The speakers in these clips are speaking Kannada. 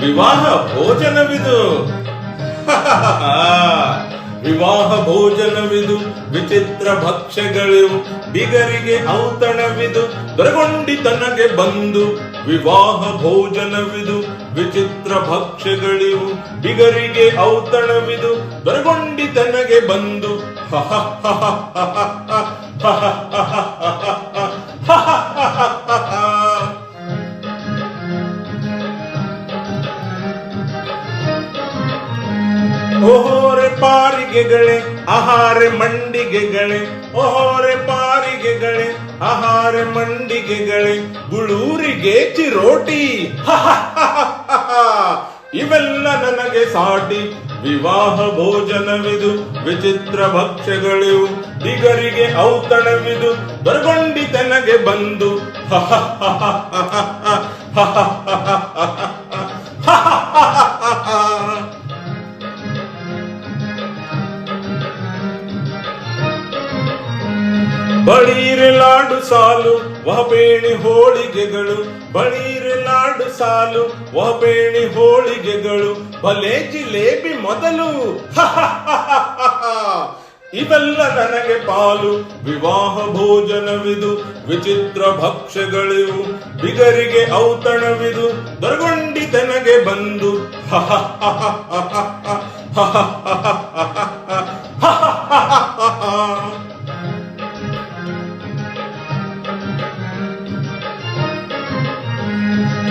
ವಿವಾಹ ಭೋಜನವಿದು ವಿವಾಹ ಭೋಜನವಿದು ವಿಚಿತ್ರ ಭಕ್ಷ್ಯಗಳಿವು ಬಿಗರಿಗೆ ಔತಣವಿದು ದೊರಗೊಂಡಿ ತನಗೆ ಬಂದು ವಿವಾಹ ಭೋಜನವಿದು ವಿಚಿತ್ರ ಭಕ್ಷ್ಯಗಳಿವು ಬಿಗರಿಗೆ ಔತಣವಿದು ದೊರಗೊಂಡಿ ತನಗೆ ಬಂದು ಓಹೋರೆ ಪಾರಿಗೆಗಳೇ ಆಹಾರ ಮಂಡಿಗೆಗಳೇ ಓಹೋರೆ ಪಾರಿಗೆಗಳೇ ಆಹಾರ ಮಂಡಿಗೆಗಳೇ ಗುಳೂರಿಗೆ ಚಿರೋಟಿ ಇವೆಲ್ಲ ನನಗೆ ಸಾಟಿ ವಿವಾಹ ಭೋಜನವಿದು ವಿಚಿತ್ರ ಭಕ್ಷ್ಯಗಳಿವು ದಿಗರಿಗೆ ಔತಣವಿದು ಬರ್ಗೊಂಡಿ ತನಗೆ ಬಂದು ಬಳೀರೆ ಲಾಡು ಸಾಲು ವಹಬೇಣಿ ಹೋಳಿಗೆಗಳು ಬಳೀರೆ ಲಾಡು ಸಾಲು ವಹಬೇಣಿ ಹೋಳಿಗೆಗಳು ಬಲೆ ಜಿಲೇಬಿ ಮೊದಲು ಇವೆಲ್ಲ ನನಗೆ ಪಾಲು ವಿವಾಹ ಭೋಜನವಿದು ವಿಚಿತ್ರ ಭಕ್ಷ್ಯಗಳಿವು ಬಿಗರಿಗೆ ಔತಣವಿದು ದೊರಗೊಂಡಿ ತನಗೆ ಬಂದು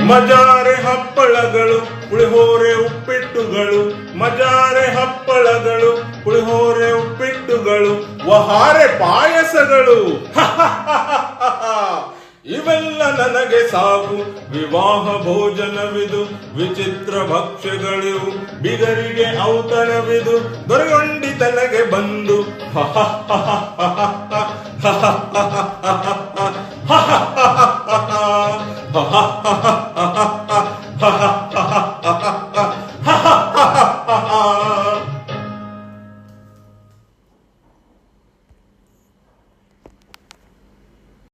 ಮಜಾರೆ ಹಪ್ಪಳಗಳು ಪುಳಿಹೋರೆ ಉಪ್ಪಿಟ್ಟುಗಳು ಮಜಾರೆ ಹಪ್ಪಳಗಳು ಪುಳಿಹೋರೆ ಉಪ್ಪಿಟ್ಟುಗಳು ವಹಾರೆ ಪಾಯಸಗಳು ಇವೆಲ್ಲ ನನಗೆ ಸಾಕು ವಿವಾಹ ಭೋಜನವಿದು ವಿಚಿತ್ರ ಭಕ್ಷ್ಯಗಳಿವು ಬಿಗರಿಗೆ ಔತಣವಿದು ದೊರೆಗೊಂಡಿ ತನಗೆ ಬಂದು